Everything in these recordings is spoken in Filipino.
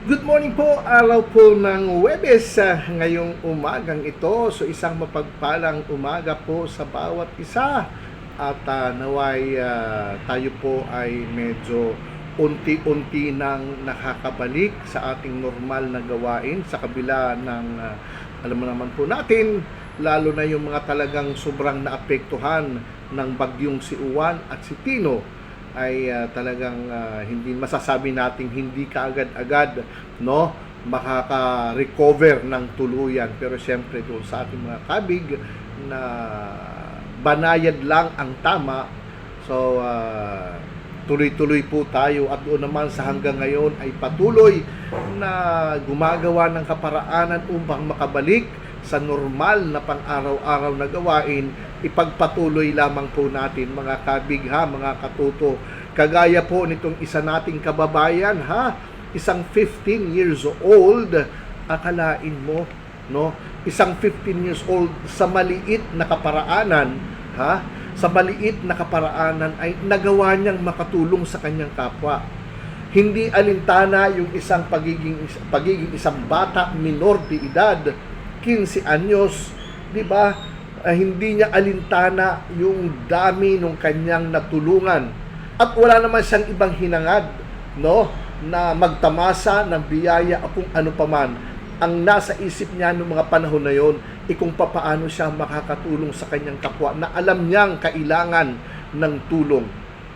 Good morning po, araw po ng Webes ah, ngayong umagang ito. So isang mapagpalang umaga po sa bawat isa. At ah, naway ah, tayo po ay medyo unti-unti nang nakakabalik sa ating normal na gawain sa kabila ng ah, alam mo naman po natin lalo na yung mga talagang sobrang naapektuhan ng bagyong si Uwan at si Tino ay ah, talagang ah, hindi masasabi nating hindi kaagad-agad no makaka-recover ng tuluyan. Pero siyempre doon sa ating mga kabig na banayad lang ang tama. So ah, tuloy-tuloy po tayo. At doon naman sa hanggang ngayon ay patuloy na gumagawa ng kaparaanan upang makabalik sa normal na pang-araw-araw na gawain, ipagpatuloy lamang po natin mga kabig ha, mga katuto. Kagaya po nitong isa nating kababayan ha, isang 15 years old, akalain mo, no? Isang 15 years old sa maliit na kaparaanan, ha? Sa maliit na kaparaanan ay nagawa niyang makatulong sa kanyang kapwa. Hindi alintana yung isang pagiging pagiging isang bata minor de edad 15 anyos, 'di ba? Ah, hindi niya alintana yung dami ng kanyang natulungan. At wala naman siyang ibang hinangad, no? Na magtamasa ng biyaya o kung ano paman. Ang nasa isip niya noong mga panahon na yon, eh kung papaano siya makakatulong sa kanyang kapwa na alam niyang kailangan ng tulong.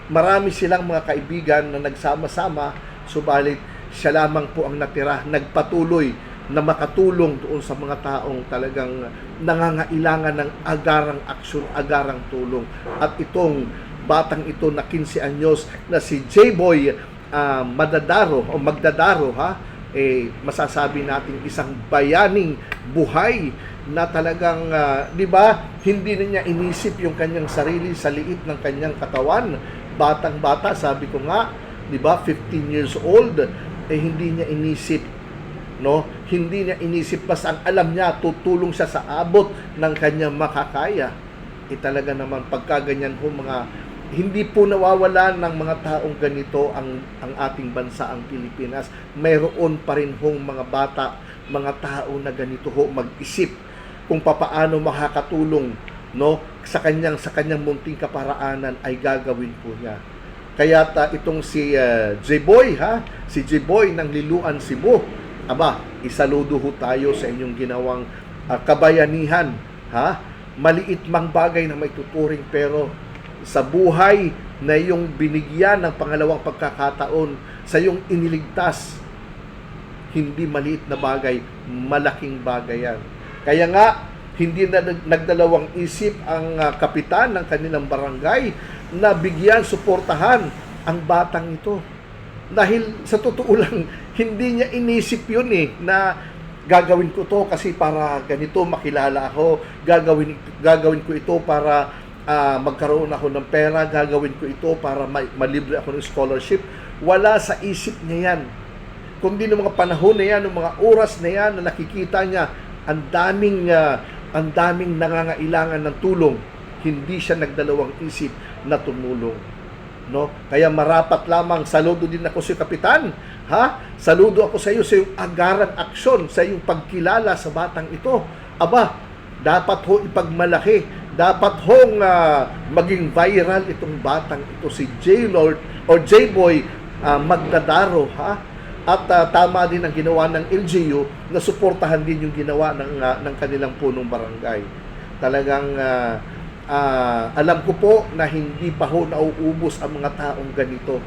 Marami silang mga kaibigan na nagsama-sama, subalit siya lamang po ang natira, nagpatuloy na makatulong doon sa mga taong talagang nangangailangan ng agarang aksyon, agarang tulong. At itong batang ito na 15 anyos na si J-Boy ah, Madadaro o Magdadaro ha, eh masasabi natin isang bayaning buhay na talagang ah, 'di ba hindi na niya inisip yung kanyang sarili sa liit ng kanyang katawan batang-bata sabi ko nga 'di ba 15 years old eh hindi niya inisip no? Hindi niya inisip basta ang alam niya tutulong siya sa abot ng kanyang makakaya. Eh talaga naman pagkaganyan ho mga hindi po nawawala ng mga taong ganito ang ang ating bansa ang Pilipinas. Mayroon pa rin hong mga bata mga tao na ganito ho mag-isip kung papaano makakatulong no? Sa kanyang sa kanyang munting kaparaanan ay gagawin po niya. Kaya ta itong si uh, J-Boy ha? Si J-Boy ng Liluan Cebu aba isaludo ho tayo sa inyong ginawang ah, kabayanihan ha? Maliit mang bagay na may tuturing pero sa buhay na iyong binigyan ng pangalawang pagkakataon sa iyong iniligtas hindi maliit na bagay malaking bagay yan. Kaya nga hindi na nag- nagdalawang isip ang ah, kapitan ng kanilang barangay na bigyan suportahan ang batang ito dahil sa totoo lang hindi niya inisip yun eh na gagawin ko to kasi para ganito makilala ako. Gagawin gagawin ko ito para ah, magkaroon ako ng pera. Gagawin ko ito para ma- malibre ako ng scholarship. Wala sa isip niya yan. Kundi ng mga panahon na yan ng mga oras na yan na nakikita niya ang daming ah, ang daming nangangailangan ng tulong. Hindi siya nagdalawang isip na tumulong no? Kaya marapat lamang saludo din ako sa kapitan, ha? Saludo ako sa iyo sa iyong agarang aksyon, sa iyong pagkilala sa batang ito. Aba, dapat ho ipagmalaki, dapat hong ah, maging viral itong batang ito si J Lord o J Boy ah, Magdadaro, ha? At ah, tama din ang ginawa ng LGU na suportahan din yung ginawa ng ah, ng kanilang punong barangay. Talagang ah, ah, alam ko po na hindi pa ho nauubos ang mga taong ganito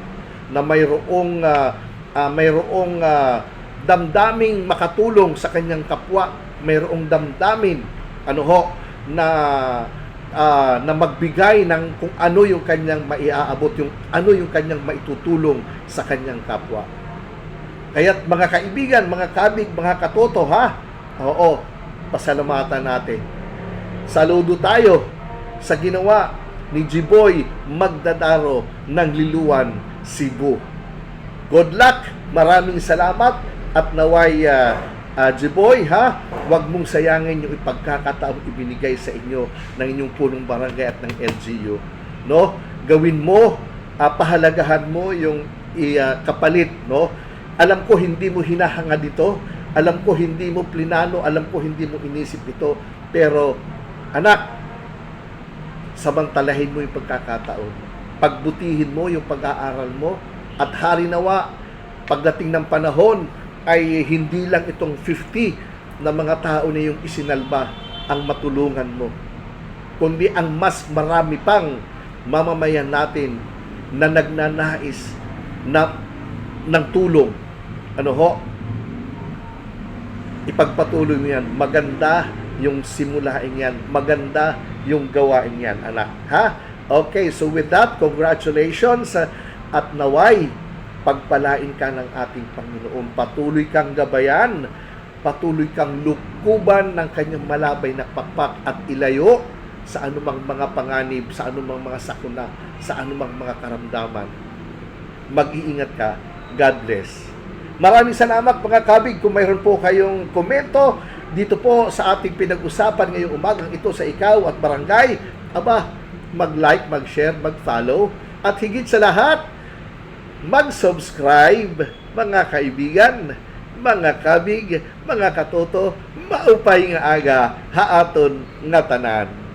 na mayroong ah, ah, mayroong ah, damdaming makatulong sa kanyang kapwa, mayroong damdamin ano ho na ah, na magbigay ng kung ano yung kanyang maiaabot, yung ano yung kanyang maitutulong sa kanyang kapwa. Kaya mga kaibigan, mga kabig, mga katoto ha. Oo, pasalamatan natin. Saludo tayo sa ginawa ni Jiboy Magdadaro ng Liluan, Cebu. Good luck, maraming salamat at naway uh, uh, Jiboy ha, wag mong sayangin yung ipagkakataong ibinigay sa inyo ng inyong punong barangay at ng LGU. No? Gawin mo, uh, pahalagahan mo yung uh, kapalit, no? Alam ko hindi mo hinahanga dito. Alam ko hindi mo plinano. Alam ko hindi mo inisip ito. Pero, anak, samantalahin mo yung pagkakataon. Pagbutihin mo yung pag-aaral mo. At hari nawa, pagdating ng panahon, ay hindi lang itong 50 na mga tao na yung isinalba ang matulungan mo. Kundi ang mas marami pang mamamayan natin na nagnanais na ng tulong. Ano ho? Ipagpatuloy mo yan. Maganda yung simulain yan. Maganda yung gawain yan, anak. Ha? Okay, so with that, congratulations uh, at naway pagpalain ka ng ating Panginoon. Patuloy kang gabayan, patuloy kang lukuban ng kanyang malabay na pakpak at ilayo sa anumang mga panganib, sa anumang mga sakuna, sa anumang mga karamdaman. Mag-iingat ka. God bless. Maraming salamat mga kabig kung mayroon po kayong komento dito po sa ating pinag-usapan ngayong umagang ito sa ikaw at barangay. Aba, mag-like, mag-share, mag-follow at higit sa lahat, mag-subscribe mga kaibigan, mga kabig, mga katoto, maupay nga aga, haaton nga tanan.